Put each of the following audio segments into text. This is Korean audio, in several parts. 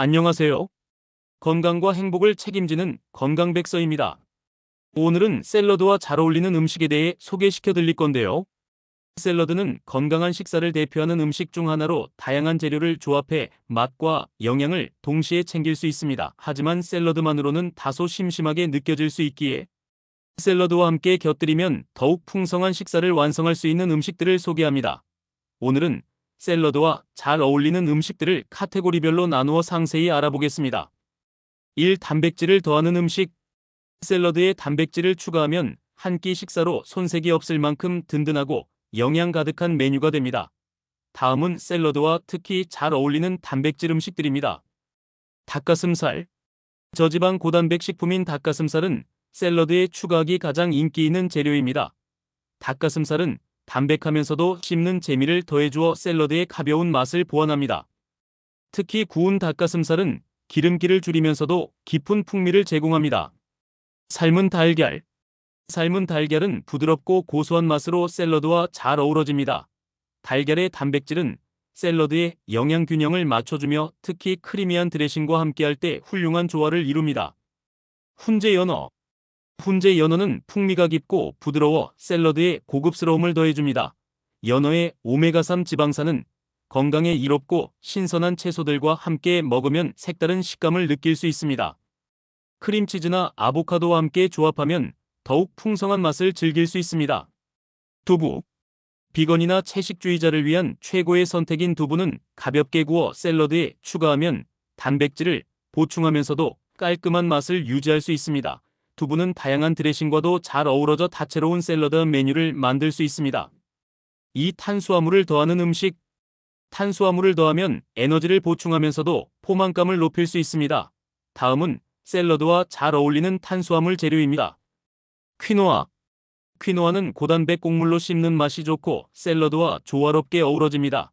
안녕하세요. 건강과 행복을 책임지는 건강백서입니다. 오늘은 샐러드와 잘 어울리는 음식에 대해 소개시켜 드릴 건데요. 샐러드는 건강한 식사를 대표하는 음식 중 하나로 다양한 재료를 조합해 맛과 영양을 동시에 챙길 수 있습니다. 하지만 샐러드만으로는 다소 심심하게 느껴질 수 있기에 샐러드와 함께 곁들이면 더욱 풍성한 식사를 완성할 수 있는 음식들을 소개합니다. 오늘은 샐러드와 잘 어울리는 음식들을 카테고리별로 나누어 상세히 알아보겠습니다. 1. 단백질을 더하는 음식 샐러드에 단백질을 추가하면 한 끼 식사로 손색이 없을 만큼 든든하고 영양 가득한 메뉴가 됩니다. 다음은 샐러드와 특히 잘 어울리는 단백질 음식들입니다. 닭가슴살 저지방 고단백 식품인 닭가슴살은 샐러드에 추가하기 가장 인기 있는 재료입니다. 닭가슴살은 담백하면서도 씹는 재미를 더해주어 샐러드의 가벼운 맛을 보완합니다. 특히 구운 닭가슴살은 기름기를 줄이면서도 깊은 풍미를 제공합니다. 삶은 달걀 삶은 달걀은 부드럽고 고소한 맛으로 샐러드와 잘 어우러집니다. 달걀의 단백질은 샐러드의 영양 균형을 맞춰주며 특히 크리미한 드레싱과 함께할 때 훌륭한 조화를 이룹니다. 훈제 연어 훈제 연어는 풍미가 깊고 부드러워 샐러드에 고급스러움을 더해줍니다. 연어의 오메가3 지방산은 건강에 이롭고 신선한 채소들과 함께 먹으면 색다른 식감을 느낄 수 있습니다. 크림치즈나 아보카도와 함께 조합하면 더욱 풍성한 맛을 즐길 수 있습니다. 두부 비건이나 채식주의자를 위한 최고의 선택인 두부는 가볍게 구워 샐러드에 추가하면 단백질을 보충하면서도 깔끔한 맛을 유지할 수 있습니다. 두부는 다양한 드레싱과도 잘 어우러져 다채로운 샐러드 메뉴를 만들 수 있습니다. 이 탄수화물을 더하는 음식 탄수화물을 더하면 에너지를 보충하면서도 포만감을 높일 수 있습니다. 다음은 샐러드와 잘 어울리는 탄수화물 재료입니다. 퀴노아 퀴노아는 고단백 곡물로 씹는 맛이 좋고 샐러드와 조화롭게 어우러집니다.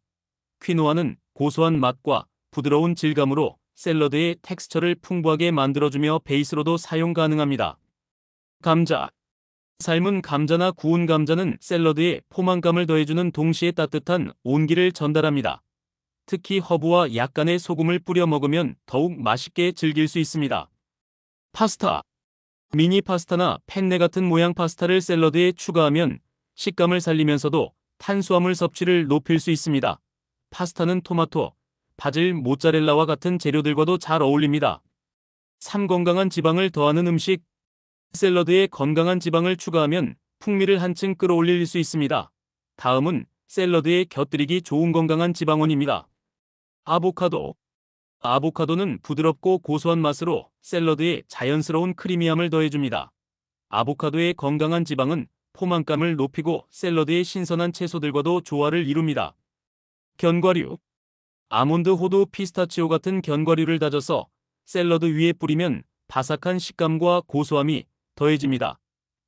퀴노아는 고소한 맛과 부드러운 질감으로 샐러드의 텍스처를 풍부하게 만들어주며 베이스로도 사용 가능합니다. 감자 삶은 감자나 구운 감자는 샐러드에 포만감을 더해주는 동시에 따뜻한 온기를 전달합니다. 특히 허브와 약간의 소금을 뿌려 먹으면 더욱 맛있게 즐길 수 있습니다. 파스타 미니 파스타나 펜네 같은 모양 파스타를 샐러드에 추가하면 식감을 살리면서도 탄수화물 섭취를 높일 수 있습니다. 파스타는 토마토, 바질, 모짜렐라와 같은 재료들과도 잘 어울립니다. 3. 건강한 지방을 더하는 음식 샐러드에 건강한 지방을 추가하면 풍미를 한층 끌어올릴 수 있습니다. 다음은 샐러드에 곁들이기 좋은 건강한 지방원입니다. 아보카도 아보카도는 부드럽고 고소한 맛으로 샐러드에 자연스러운 크리미함을 더해줍니다. 아보카도의 건강한 지방은 포만감을 높이고 샐러드의 신선한 채소들과도 조화를 이룹니다. 견과류 아몬드, 호두, 피스타치오 같은 견과류를 다져서 샐러드 위에 뿌리면 바삭한 식감과 고소함이 더해집니다.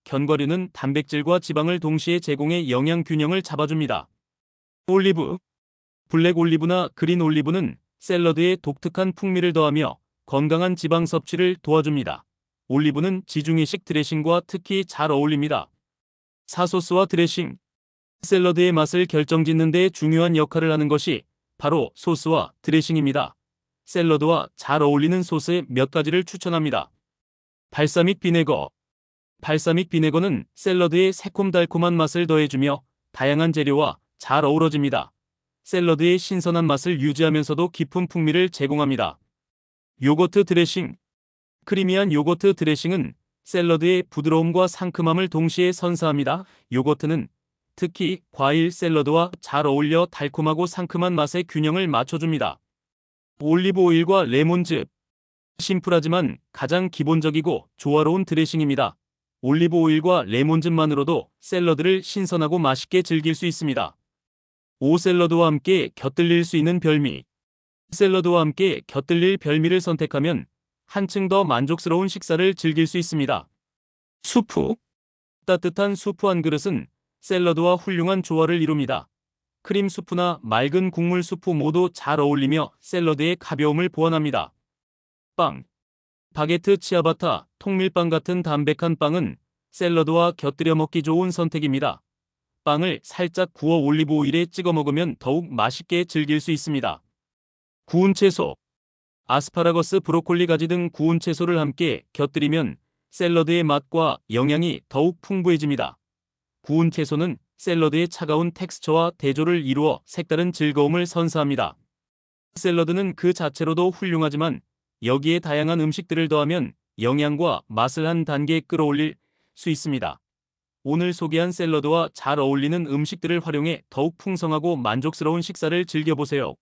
견과류는 단백질과 지방을 동시에 제공해 영양 균형을 잡아줍니다. 올리브 블랙 올리브나 그린 올리브는 샐러드에 독특한 풍미를 더하며 건강한 지방 섭취를 도와줍니다. 올리브는 지중해식 드레싱과 특히 잘 어울립니다. 사소스와 드레싱 샐러드의 맛을 결정짓는 데 중요한 역할을 하는 것이 바로 소스와 드레싱입니다. 샐러드와 잘 어울리는 소스 몇 가지를 추천합니다. 발사믹 비네거 발사믹 비네거는 샐러드에 새콤달콤한 맛을 더해주며 다양한 재료와 잘 어우러집니다. 샐러드의 신선한 맛을 유지하면서도 깊은 풍미를 제공합니다. 요거트 드레싱 크리미한 요거트 드레싱은 샐러드의 부드러움과 상큼함을 동시에 선사합니다. 요거트는 특히 과일 샐러드와 잘 어울려 달콤하고 상큼한 맛의 균형을 맞춰줍니다. 올리브 오일과 레몬즙 심플하지만 가장 기본적이고 조화로운 드레싱입니다. 올리브 오일과 레몬즙만으로도 샐러드를 신선하고 맛있게 즐길 수 있습니다. 오샐러드와 함께 곁들일 수 있는 별미 샐러드와 함께 곁들릴 별미를 선택하면 한층 더 만족스러운 식사를 즐길 수 있습니다. 수프 따뜻한 수프 한 그릇은 샐러드와 훌륭한 조화를 이룹니다. 크림 수프나 맑은 국물 수프 모두 잘 어울리며 샐러드의 가벼움을 보완합니다. 빵 바게트, 치아바타, 통밀빵 같은 담백한 빵은 샐러드와 곁들여 먹기 좋은 선택입니다. 빵을 살짝 구워 올리브 오일에 찍어 먹으면 더욱 맛있게 즐길 수 있습니다. 구운 채소 아스파라거스, 브로콜리, 가지 등 구운 채소를 함께 곁들이면 샐러드의 맛과 영양이 더욱 풍부해집니다. 구운 채소는 샐러드의 차가운 텍스처와 대조를 이루어 색다른 즐거움을 선사합니다. 샐러드는 그 자체로도 훌륭하지만 여기에 다양한 음식들을 더하면 영양과 맛을 한 단계 끌어올릴 수 있습니다. 오늘 소개한 샐러드와 잘 어울리는 음식들을 활용해 더욱 풍성하고 만족스러운 식사를 즐겨보세요.